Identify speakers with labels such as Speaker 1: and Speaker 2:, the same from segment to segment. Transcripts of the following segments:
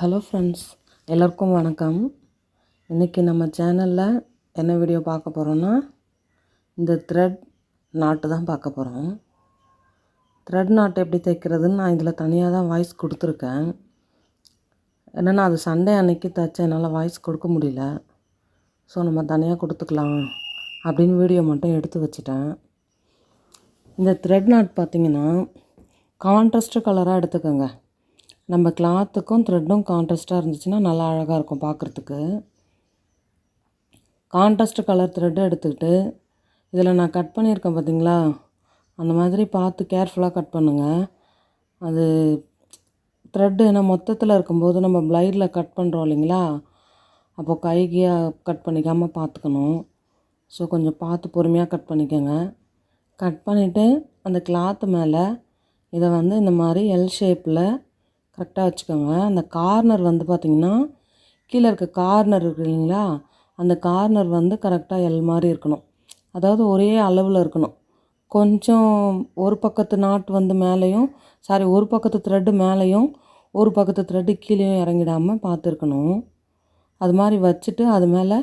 Speaker 1: Hello friends எல்லோருக்கும் வணக்கம். இன்றைக்கி நம்ம சேனலில் என்ன வீடியோ பார்க்க போகிறோன்னா இந்த த்ரெட் நாட்டு தான் பார்க்க போகிறோம் த்ரெட் நாட்டு எப்படி தைக்கிறதுன்னு நான் இதில் தனியாக தான் வாய்ஸ் கொடுத்துருக்கேன். என்னென்னா அது சண்டே அன்னைக்கு தைச்ச என்னால் வாய்ஸ் கொடுக்க முடியல. ஸோ நம்ம தனியாக கொடுத்துக்கலாம் அப்படின்னு வீடியோ மட்டும் எடுத்து வச்சுட்டேன். இந்த த்ரெட் நாட் பார்த்திங்கன்னா கான்ட்ராஸ்ட் கலராக எடுத்துக்கோங்க. நம்ம கிளாத்துக்கும் த்ரெட்டும் கான்ட்ராஸ்ட்டாக இருந்துச்சுன்னா நல்லா அழகாக இருக்கும் பார்க்குறதுக்கு. கான்ட்ராஸ்ட் கலர் த்ரெட்டு எடுத்துக்கிட்டு இதில் நான் கட் பண்ணியிருக்கேன் பார்த்தீங்களா? அந்த மாதிரி பார்த்து கேர்ஃபுல்லாக கட் பண்ணுங்கள் அது த்ரெட்டு ஏன்னா மொத்தத்தில் இருக்கும்போது நம்ம ப்ளைடில் கட் பண்ணுறோம் இல்லைங்களா? அப்போது கைகியாக கட் பண்ணிக்காமல் பார்த்துக்கணும். ஸோ கொஞ்சம் பார்த்து பொறுமையாக கட் பண்ணிக்கோங்க. கட் பண்ணிவிட்டு அந்த கிளாத்து மேலே இதை வந்து இந்த மாதிரி எல் ஷேப்பில் கரெக்டாக வச்சுக்கோங்க. அந்த கார்னர் வந்து பார்த்திங்கன்னா கீழே இருக்க கார்னர் இருக்கு இல்லைங்களா? அந்த கார்னர் வந்து கரெக்டாக எல் மாதிரி இருக்கணும். அதாவது ஒரே அளவில் இருக்கணும். கொஞ்சம் ஒரு பக்கத்து நாட்டு வந்து மேலேயும் சாரி ஒரு பக்கத்து த்ரெட்டு மேலேயும் ஒரு பக்கத்து த்ரெட்டு கீழேயும் இறங்கிடாமல் பார்த்துருக்கணும் அது மாதிரி வச்சுட்டு அது மேலே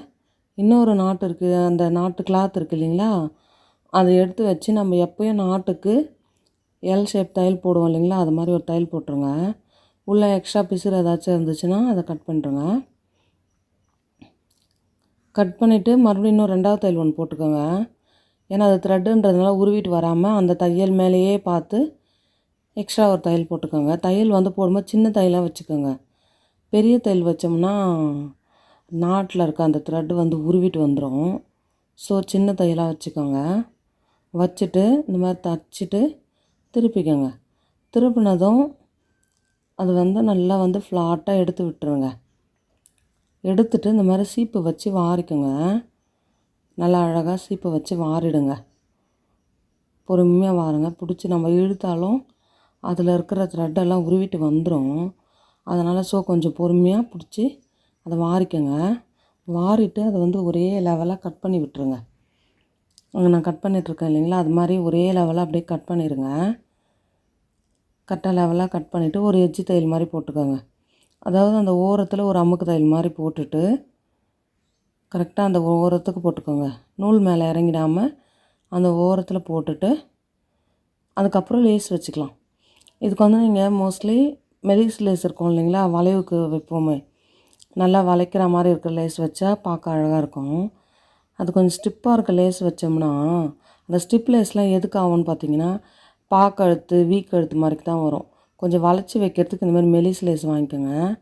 Speaker 1: இன்னொரு நாட்டு இருக்குது அந்த நாட்டு கிளாத் இருக்குது இல்லைங்களா? அதை எடுத்து வச்சு நம்ம எப்போயும் நாட்டுக்கு எல் ஷேப் தையல் போடுவோம் இல்லைங்களா? அது மாதிரி ஒரு தையல் போட்டுருங்க. உள்ளே எக்ஸ்ட்ரா பிசுறு ஏதாச்சும் இருந்துச்சுன்னா அதை கட் பண்ணுறோங்க கட் பண்ணிவிட்டு மறுபடியும் இன்னும் ரெண்டாவது தையல் ஒன்று போட்டுக்கோங்க. ஏன்னா அது த்ரெட்டுன்றதுனால உருவிட்டு வராமல் அந்த தையல் மேலேயே பார்த்து எக்ஸ்ட்ரா ஒரு தையல் போட்டுக்கோங்க. தையல் வந்து போடும்போது சின்ன தையலாக வச்சுக்கோங்க. பெரிய தையல் வச்சோம்னா நாட்டில் இருக்க அந்த த்ரெட்டு வந்து உருவிட்டு வந்துடும் ஸோ சின்ன தையலாக வச்சுக்கோங்க. வச்சுட்டு இந்த மாதிரி தச்சுட்டு திருப்பிக்கோங்க. திருப்பினதும் அது வந்து நல்லா வந்து ஃப்ளாட்டாக எடுத்து விட்டுருங்க. எடுத்துட்டு இந்த மாதிரி சீப்பு வச்சு வாரிக்கோங்க. நல்லா அழகாக சீப்பை வச்சு வாரிடுங்க. பொறுமையாக வாருங்க. பிடிச்சி நம்ம இழுத்தாலும் அதில் இருக்கிற த்ரெட்டெல்லாம் உருவிட்டு வந்துடும் அதனால் ஸோ கொஞ்சம் பொறுமையாக பிடிச்சி அதை வாரிக்கோங்க. வாரிட்டு அதை வந்து ஒரே லெவலாக கட் பண்ணி விட்டுருங்க. அங்கே நான் கட் பண்ணிகிட்ருக்கேன் இல்லைங்களா? அது மாதிரி ஒரே லெவலாக அப்படியே கட் பண்ணிடுங்க கரெக்டாக லெவலாக கட் பண்ணிவிட்டு ஒரு எஜ்ஜி தையல் மாதிரி போட்டுக்கோங்க. அதாவது அந்த ஓரத்தில் ஒரு அமுக்கு தையல் மாதிரி போட்டுட்டு கரெக்டாக அந்த ஓரத்துக்கு போட்டுக்கோங்க. நூல் மேலே இறங்கிடாமல் அந்த ஓரத்தில் போட்டுட்டு அதுக்கப்புறம் லேஸ் வச்சுக்கலாம். இதுக்கு வந்து நீங்கள் மோஸ்ட்லி மெலிஸ் லேஸ் இருக்கும் இல்லைங்களா? வளைவுக்கு வைப்போமே. நல்லா வளைக்கிற மாதிரி இருக்கிற லேஸ் வச்சா பார்க்க அழகாக இருக்கும். அது கொஞ்சம் ஸ்டிப்பாக இருக்க லேஸ் வச்சோம்னா அந்த ஸ்டிப் லேஸ்லாம் எதுக்கு ஆகும்னு பார்த்தீங்கன்னா பாக்கழுத்து வீக்கழுத்து மாதிரி தான் வரும். கொஞ்சம் வளைச்சி வைக்கிறதுக்கு இந்த மாதிரி மெலிஸ் லேஸ் வாங்கிக்கோங்க.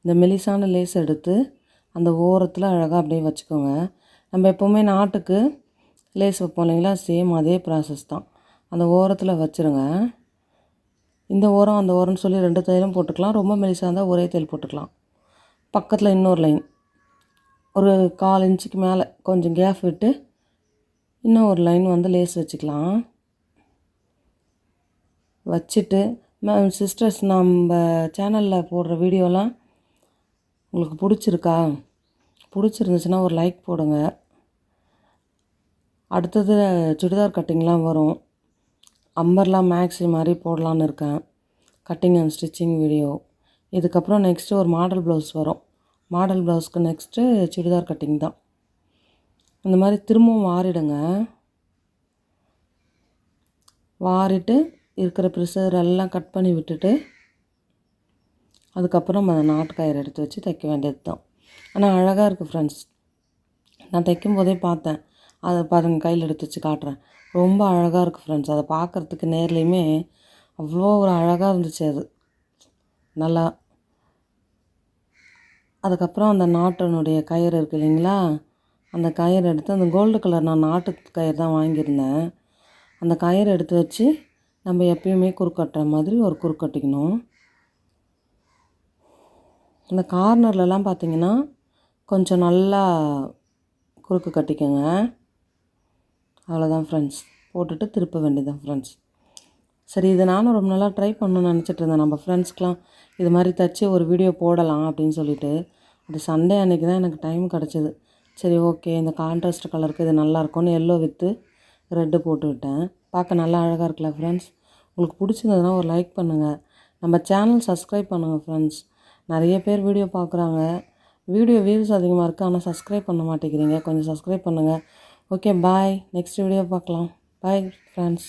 Speaker 1: இந்த மெலிசான லேஸ் எடுத்து அந்த ஓரத்தில் அழகாக அப்படியே வச்சுக்கோங்க. நம்ம எப்போவுமே நாட்டுக்கு லேஸ் வைப்போம் இல்லைங்களா? சேம் அதே ப்ராசஸ் தான். அந்த ஓரத்தில் வச்சுருங்க. இந்த ஓரம் அந்த ஓரம்னு சொல்லி ரெண்டு தையலும் போட்டுக்கலாம். ரொம்ப மெலிசாக இருந்தால் ஒரே தையல் போட்டுக்கலாம். பக்கத்தில் இன்னொரு லைன் ஒரு கால் இன்ச்சுக்கு மேலே கொஞ்சம் கேப் விட்டு இன்னும் ஒரு லைன் வந்து லேஸ் வச்சுக்கலாம். வச்சுட்டு மேம் சிஸ்டர்ஸ் நம்ம சேனலில் போடுற வீடியோலாம் உங்களுக்கு பிடிச்சிருக்கா? பிடிச்சிருந்துச்சுன்னா ஒரு லைக் போடுங்க. அடுத்தது சுடிதார் கட்டிங்லாம் வரும். அம்பர்லாம் மேக்ஸி மாதிரி போடலான்னு இருக்கேன். கட்டிங் அண்ட் ஸ்டிச்சிங் வீடியோ இதுக்கப்புறம் நெக்ஸ்ட்டு ஒரு மாடல் ப்ளவுஸ் வரும். மாடல் ப்ளவுஸ்க்கு நெக்ஸ்ட்டு சுடிதார் கட்டிங் தான். இந்த மாதிரி திரும்பவும் வாரிடுங்க. வாரிட்டு இருக்கிற ப்ரெஷர் எல்லாம் கட் பண்ணி விட்டுட்டு அதுக்கப்புறம் அந்த நாட்டு கயிறு எடுத்து வச்சு தைக்க வேண்டியது தான் ஆனால் அழகாக இருக்குது ஃப்ரெண்ட்ஸ் நான் தைக்கும் போதே பார்த்தேன். அதை பாருங்க கையில் எடுத்து வச்சு காட்டுறேன். ரொம்ப அழகாக இருக்குது ஃப்ரெண்ட்ஸ் அதை பார்க்குறதுக்கு நேர்லேயுமே அவ்வளோ ஒரு அழகாக இருந்துச்சு அது. நல்லா. அதுக்கப்புறம் அந்த நாட்டினுடைய கயிறு இருக்குது இல்லைங்களா? அந்த கயிறு எடுத்து அந்த கோல்டு கலர் நான் நாட்டு கயிறு தான் வாங்கியிருந்தேன். அந்த கயிறு எடுத்து வச்சு நம்ம எப்பயுமே குறுக்கட்டுற மாதிரி ஒரு குறுக்கட்டிக்கணும் இந்த கார்னர்லலாம் பார்த்திங்கன்னா கொஞ்சம் நல்லா குறுக்கு கட்டிக்கோங்க. அவ்வளோதான் ஃப்ரெண்ட்ஸ் போட்டுட்டு திருப்ப வேண்டியதான் ஃப்ரெண்ட்ஸ் சரி இதை நானும் ரொம்ப நாளாக ட்ரை பண்ணணும்னு நினச்சிட்டு இருந்தேன். நம்ம ஃப்ரெண்ட்ஸ்க்கெலாம் இது மாதிரி தைச்சி ஒரு வீடியோ போடலாம் அப்படின்னு சொல்லிட்டு. அது சண்டே அன்றைக்கி தான் எனக்கு டைம் கிடச்சிது. சரி ஓகே இந்த கான்ட்ராஸ்ட் கலருக்கு இது நல்லாயிருக்கும்னு எல்லோ விற்று ரெட்டு போட்டு விட்டேன். பார்க்க நல்லா அழகாக இருக்குல்ல ஃப்ரெண்ட்ஸ் உங்களுக்கு பிடிச்சிருந்ததுன்னா ஒரு லைக் பண்ணுங்கள் நம்ம சேனல் சப்ஸ்கிரைப் பண்ணுங்கள் ஃப்ரெண்ட்ஸ் நிறைய பேர் வீடியோ பார்க்குறாங்க. வீடியோ வியூஸ் அதிகமாக இருக்குது ஆனால் சப்ஸ்கிரைப் பண்ண மாட்டேங்கிறீங்க. கொஞ்சம் சப்ஸ்கிரைப் பண்ணுங்கள் ஓகே பாய் நெக்ஸ்ட் வீடியோ பார்க்கலாம். Bye friends